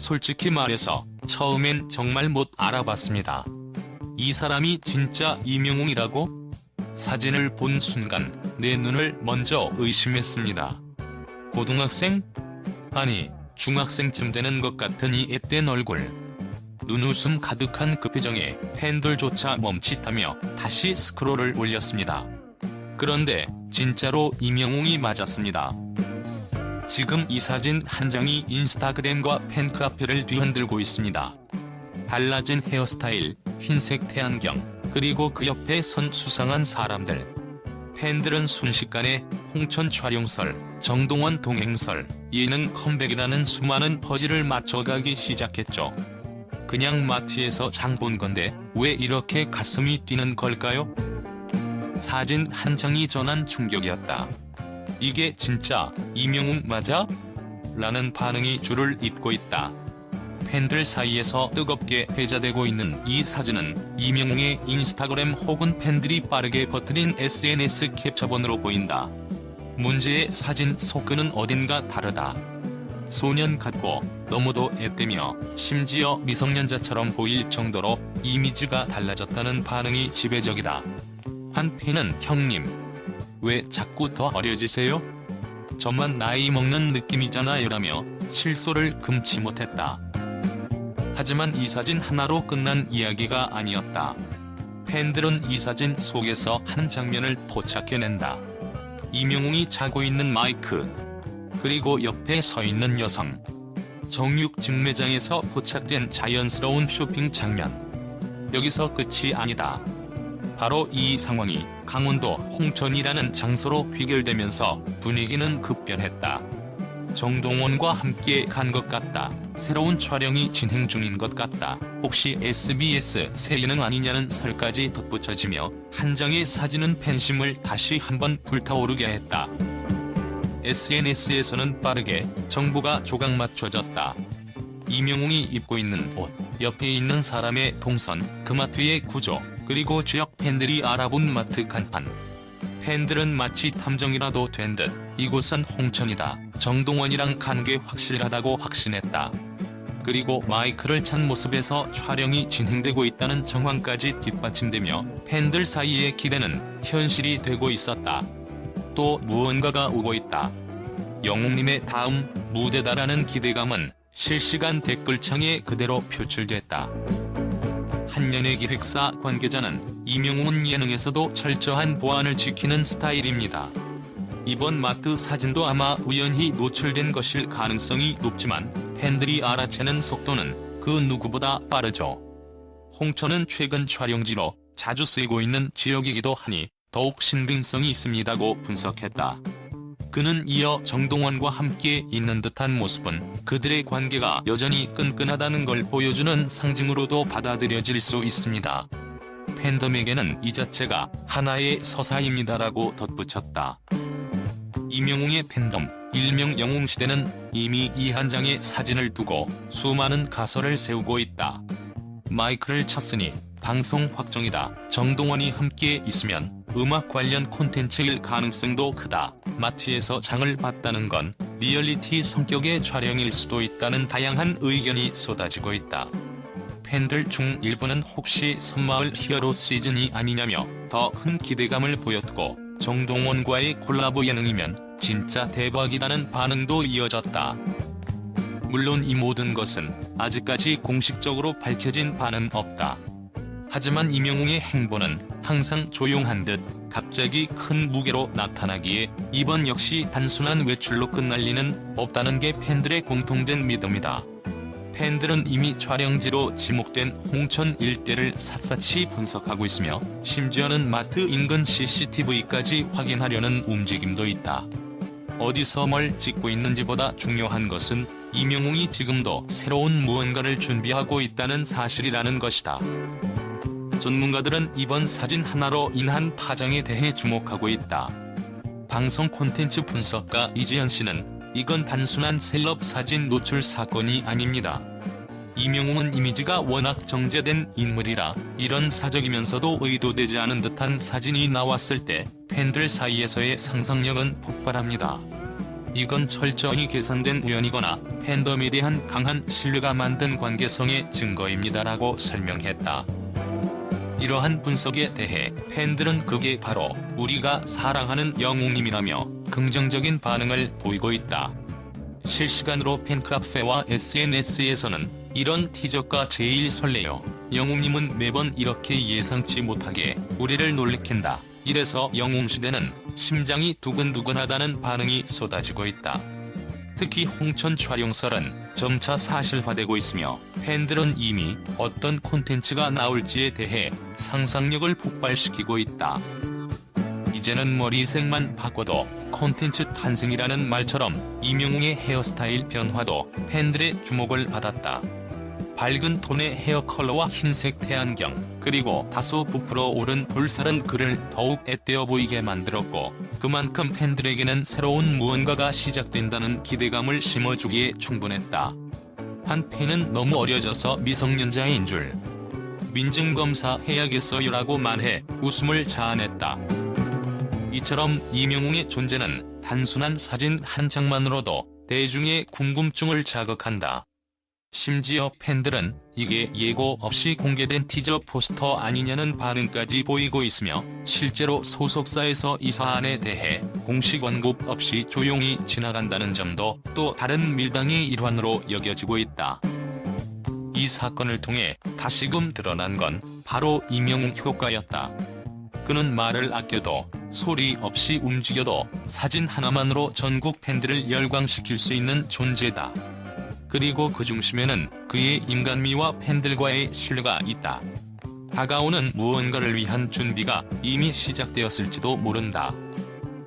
솔직히 말해서 처음엔 정말 못 알아봤습니다. 이 사람이 진짜 이명웅이라고? 사진을 본 순간 내 눈을 먼저 의심했습니다. 고등학생? 아니, 중학생쯤 되는 것 같은 이 앳된 얼굴. 눈웃음 가득한 그 표정에 팬들조차 멈칫하며 다시 스크롤을 올렸습니다. 그런데 진짜로 이명웅이 맞았습니다. 지금 이 사진 한 장이 인스타그램과 팬카페를 뒤흔들고 있습니다. 달라진 헤어스타일, 흰색 태안경, 그리고 그 옆에 선 수상한 사람들. 팬들은 순식간에 홍천 촬영설, 정동원 동행설, 예능 컴백이라는 수많은 퍼즐을 맞춰가기 시작했죠. 그냥 마트에서 장 본 건데 왜 이렇게 가슴이 뛰는 걸까요? 사진 한 장이 전한 충격이었다. 이게 진짜 이명웅 맞아? 라는 반응이 줄을 잇고 있다. 팬들 사이에서 뜨겁게 회자되고 있는 이 사진은 이명웅의 인스타그램 혹은 팬들이 빠르게 퍼뜨린 SNS 캡처본으로 보인다. 문제의 사진 속근은 어딘가 다르다. 소년 같고 너무도 앳되며 심지어 미성년자처럼 보일 정도로 이미지가 달라졌다는 반응이 지배적이다. 한 팬은 형님, 왜 자꾸 더 어려지세요? 저만 나이 먹는 느낌이잖아요라며 실소를 금치 못했다. 하지만 이 사진 하나로 끝난 이야기가 아니었다. 팬들은 이 사진 속에서 한 장면을 포착해낸다. 이명웅이 차고 있는 마이크, 그리고 옆에 서 있는 여성. 정육 직매장에서 포착된 자연스러운 쇼핑 장면. 여기서 끝이 아니다. 바로 이 상황이 강원도 홍천이라는 장소로 귀결되면서 분위기는 급변했다. 정동원과 함께 간 것 같다. 새로운 촬영이 진행 중인 것 같다. 혹시 SBS 새 예능 아니냐는 설까지 덧붙여지며 한 장의 사진은 팬심을 다시 한번 불타오르게 했다. SNS에서는 빠르게 정보가 조각 맞춰졌다. 이명웅이 입고 있는 옷, 옆에 있는 사람의 동선, 그 마트의 구조, 그리고 지역 팬들이 알아본 마트 간판. 팬들은 마치 탐정이라도 된 듯 이곳은 홍천이다. 정동원이랑 관계 확실하다고 확신했다. 그리고 마이크를 찬 모습에서 촬영이 진행되고 있다는 정황까지 뒷받침되며 팬들 사이의 기대는 현실이 되고 있었다. 또 무언가가 오고 있다. 영웅님의 다음 무대다라는 기대감은 실시간 댓글창에 그대로 표출됐다. 한연의 기획사 관계자는 이명웅은 예능에서도 철저한 보안을 지키는 스타일입니다. 이번 마트 사진도 아마 우연히 노출된 것일 가능성이 높지만 팬들이 알아채는 속도는 그 누구보다 빠르죠. 홍천은 최근 촬영지로 자주 쓰이고 있는 지역이기도 하니 더욱 신빙성이 있습니다고 분석했다. 그는 이어 정동원과 함께 있는 듯한 모습은 그들의 관계가 여전히 끈끈하다는 걸 보여주는 상징으로도 받아들여질 수 있습니다. 팬덤에게는 이 자체가 하나의 서사입니다라고 덧붙였다. 이명웅의 팬덤, 일명 영웅시대는 이미 이 한 장의 사진을 두고 수많은 가설을 세우고 있다. 마이크를 쳤으니 방송 확정이다. 정동원이 함께 있으면 음악 관련 콘텐츠일 가능성도 크다. 마트에서 장을 봤다는 건 리얼리티 성격의 촬영일 수도 있다는 다양한 의견이 쏟아지고 있다. 팬들 중 일부는 혹시 섬마을 히어로 시즌이 아니냐며 더 큰 기대감을 보였고 정동원과의 콜라보 예능이면 진짜 대박이라는 반응도 이어졌다. 물론 이 모든 것은 아직까지 공식적으로 밝혀진 바는 없다. 하지만 이명웅의 행보는 항상 조용한 듯 갑자기 큰 무게로 나타나기에 이번 역시 단순한 외출로 끝날 리는 없다는 게 팬들의 공통된 믿음이다. 팬들은 이미 촬영지로 지목된 홍천 일대를 샅샅이 분석하고 있으며 심지어는 마트 인근 CCTV까지 확인하려는 움직임도 있다. 어디서 뭘 찍고 있는지보다 중요한 것은 이명웅이 지금도 새로운 무언가를 준비하고 있다는 사실이라는 것이다. 전문가들은 이번 사진 하나로 인한 파장에 대해 주목하고 있다. 방송 콘텐츠 분석가 이지현 씨는 이건 단순한 셀럽 사진 노출 사건이 아닙니다. 이명웅은 이미지가 워낙 정제된 인물이라 이런 사적이면서도 의도되지 않은 듯한 사진이 나왔을 때 팬들 사이에서의 상상력은 폭발합니다. 이건 철저히 계산된 우연이거나 팬덤에 대한 강한 신뢰가 만든 관계성의 증거입니다라고 설명했다. 이러한 분석에 대해 팬들은 그게 바로 우리가 사랑하는 영웅님이라며 긍정적인 반응을 보이고 있다. 실시간으로 팬카페와 SNS에서는 이런 티저가 제일 설레요. 영웅님은 매번 이렇게 예상치 못하게 우리를 놀래킨다. 이래서 영웅시대는 심장이 두근두근하다는 반응이 쏟아지고 있다. 특히 홍천 촬영설은 점차 사실화되고 있으며 팬들은 이미 어떤 콘텐츠가 나올지에 대해 상상력을 폭발시키고 있다. 이제는 머리색만 바꿔도 콘텐츠 탄생이라는 말처럼 이명웅의 헤어스타일 변화도 팬들의 주목을 받았다. 밝은 톤의 헤어 컬러와 흰색 태안경, 그리고 다소 부풀어 오른 볼살은 그를 더욱 앳되어 보이게 만들었고, 그만큼 팬들에게는 새로운 무언가가 시작된다는 기대감을 심어주기에 충분했다. 한 팬은 너무 어려져서 미성년자인 줄. 민증검사 해야겠어요라고 말해 웃음을 자아냈다. 이처럼 이명웅의 존재는 단순한 사진 한 장만으로도 대중의 궁금증을 자극한다. 심지어 팬들은 이게 예고 없이 공개된 티저 포스터 아니냐는 반응까지 보이고 있으며 실제로 소속사에서 이 사안에 대해 공식 언급 없이 조용히 지나간다는 점도 또 다른 밀당의 일환으로 여겨지고 있다. 이 사건을 통해 다시금 드러난 건 바로 이명웅 효과였다. 그는 말을 아껴도 소리 없이 움직여도 사진 하나만으로 전국 팬들을 열광시킬 수 있는 존재다. 그리고 그 중심에는 그의 인간미와 팬들과의 신뢰가 있다. 다가오는 무언가를 위한 준비가 이미 시작되었을지도 모른다.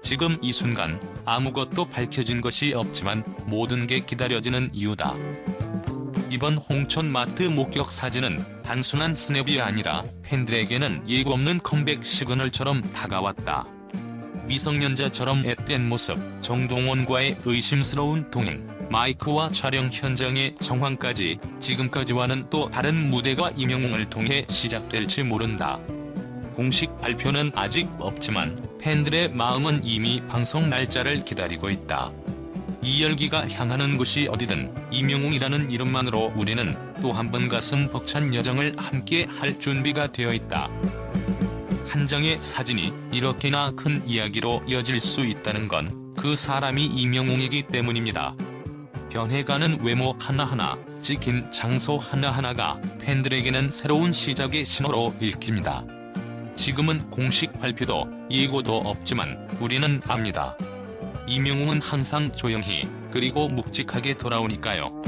지금 이 순간 아무것도 밝혀진 것이 없지만 모든 게 기다려지는 이유다. 이번 홍천 마트 목격 사진은 단순한 스냅이 아니라 팬들에게는 예고 없는 컴백 시그널처럼 다가왔다. 미성년자처럼 앳된 모습, 정동원과의 의심스러운 동행, 마이크와 촬영 현장의 정황까지 지금까지와는 또 다른 무대가 임영웅을 통해 시작될지 모른다. 공식 발표는 아직 없지만 팬들의 마음은 이미 방송 날짜를 기다리고 있다. 이 열기가 향하는 곳이 어디든 임영웅이라는 이름만으로 우리는 또 한 번 가슴 벅찬 여정을 함께 할 준비가 되어 있다. 한 장의 사진이 이렇게나 큰 이야기로 이어질 수 있다는 건 그 사람이 이명웅이기 때문입니다. 변해가는 외모 하나하나, 찍힌 장소 하나하나가 팬들에게는 새로운 시작의 신호로 읽힙니다. 지금은 공식 발표도 예고도 없지만 우리는 압니다. 이명웅은 항상 조용히 그리고 묵직하게 돌아오니까요.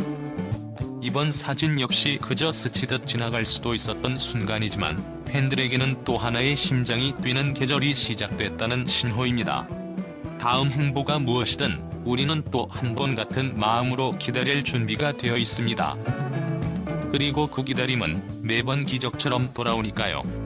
이번 사진 역시 그저 스치듯 지나갈 수도 있었던 순간이지만 팬들에게는 또 하나의 심장이 뛰는 계절이 시작됐다는 신호입니다. 다음 행보가 무엇이든 우리는 또 한 번 같은 마음으로 기다릴 준비가 되어 있습니다. 그리고 그 기다림은 매번 기적처럼 돌아오니까요.